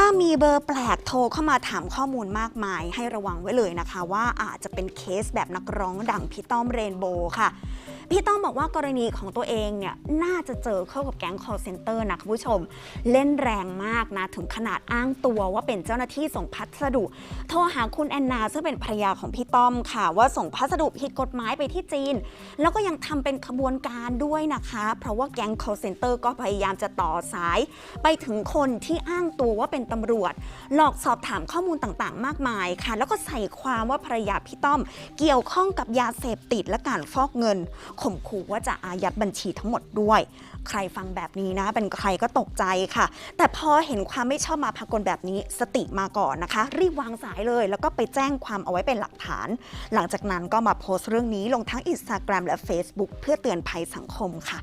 ถ้ามีเบอร์แปลกโทรเข้ามาถามข้อมูลมากมาย ให้ระวังไว้เลยนะคะ ว่าอาจจะเป็นเคสแบบนักร้องดังพี่ต้อมเรนโบว์ค่ะ พี่ต้อมบอกว่ากรณีของตัวเองเนี่ยน่าจะเจอเข้ากับแก๊ง call center นะคุณผู้ชม เล่นแรงมากนะ ถึงขนาดอ้างตัวว่าเป็นเจ้าหน้าที่ส่งพัสดุ โทรหาคุณแอนนาซึ่งเป็นภรรยาของพี่ต้อมค่ะ ว่าส่งพัสดุผิดกฎหมายไปที่จีน แล้วก็ยังทำเป็นขบวนการด้วยนะคะ เพราะว่าแก๊ง call center ก็พยายามจะต่อสาย ไปถึงคนที่อ้างตัวว่าเป็นตำรวจ หลอกสอบถามข้อมูลต่างๆ มากมายค่ะ แล้วก็ใส่ความว่าภรรยาพี่ต้อม เกี่ยวข้องกับยาเสพติดและการฟอกเงินข่มขู่ว่าจะอายัดบัญชีทั้งหมดด้วย ใครฟังแบบนี้นะ เป็นใครก็ตกใจค่ะ แต่พอเห็นความไม่ชอบมาพากลแบบนี้สติมาก่อนนะคะ รีบวางสายเลย แล้วก็ไปแจ้งความเอาไว้เป็นหลักฐาน หลังจากนั้นก็มาโพสต์เรื่องนี้ลงทั้ง Instagram และ Facebook เพื่อเตือนภัยสังคมค่ะ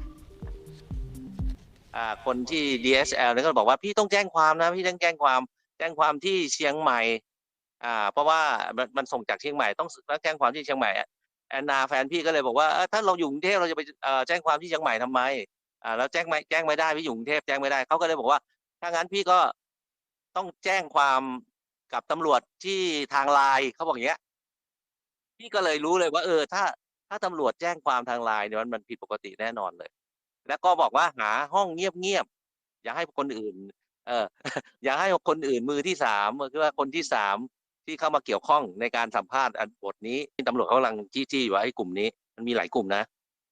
คนที่ DSL เนี่ยก็บอกว่าพี่ต้องแจ้งความนะพี่ต้องแจ้งความแจ้งความที่เชียงใหม่อ่าเพราะว่ามันส่งจากเชียงใหม่ต้องแจ้งความที่เชียงใหม่ แอนนาแฟนพี่ก็เลยบอกว่าเอ้อถ้าเราอยู่กรุงเทพเราจะไปเอ่อแจ้งความที่เชียงใหม่ทำไมอ่าแล้วแจ้งไม่แจ้งไม่ได้พี่อยู่กรุงเทพแจ้งไม่ได้เขาก็เลยบอกว่า ถ้างั้นพี่ก็ต้องแจ้งความกับตำรวจที่ทางไลน์เขาบอกอย่างเงี้ย พี่ก็เลยรู้เลยว่า เออ ถ้า ถ้าตำรวจแจ้งความทางไลน์เนี่ยมันมันผิดปกติแน่นอนเลย แล้วก็บอกว่าหาห้องเงียบๆอย่าให้คนอื่น เออ อย่าให้คนอื่นมือที่สามคือว่าคนที่สาม ที่เข้ามาเกี่ยวข้องในการสัมภาษณ์อันบทนี้ตำรวจเขากำลังจี้ๆว่าไอ้กลุ่มนี้ มันมีหลายกลุ่มนะ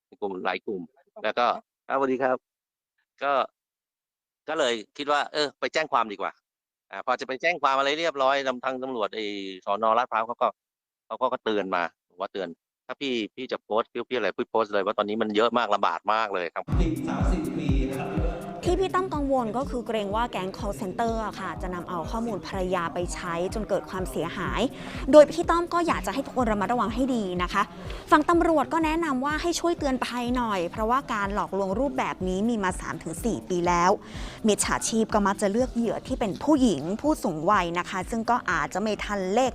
มีกลุ่มหลายกลุ่ม แล้วก็ครับสวัสดีครับ ก็ ก็เลยคิดว่า เออ ไปแจ้งความดีกว่า อ่า พอจะไปแจ้งความอะไรเรียบร้อยทางทางตำรวจไอ้สอนอลาดพร้าวเขาก็เขาก็เตือนมาบอกว่าเตือน ถ้าพี่พี่จะโพสต์พี่พี่อะไรพี่โพสต์เลยว่าตอนนี้มันเยอะมากระบาดมากเลยครับสิบสามสิบปีนะครับ ที่พี่ตั้มกังวลก็คือเกรงว่าแก๊ง call center อะค่ะ จะนำเอาข้อมูลภรรยาไปใช้จนเกิดความเสียหาย โดยพี่ต้อมก็อยากจะให้ทุกคนระมัดระวังให้ดีนะคะ ฝั่งตำรวจก็แนะนำว่าให้ช่วยเตือนภัยหน่อย เพราะว่าการหลอกลวงรูปแบบนี้มีมา 3-4 ปีแล้ว มิจฉาชีพก็มักจะเลือกเหยื่อที่เป็นผู้หญิงผู้สูงวัยนะคะ ซึ่งก็อาจจะไม่ทันเลข